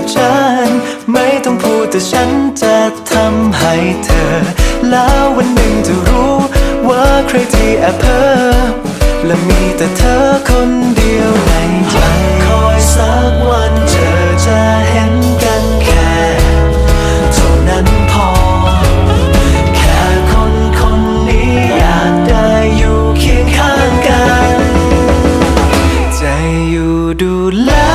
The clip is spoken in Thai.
ับฉัน ไม่ต้องพูดแต่ฉันจะทำให้เธอ แล้ววันหนึ่งจะรู้ว่าใครที่แอบเพ้อและมีแต่เธอคนเดียวในใจคอยสักวันเธอจะเห็นกันแค่เท่านั้นพอ แค่คนคนนี้อยากได้อยู่เคียงข้างกัน ใจอยู่ดูแล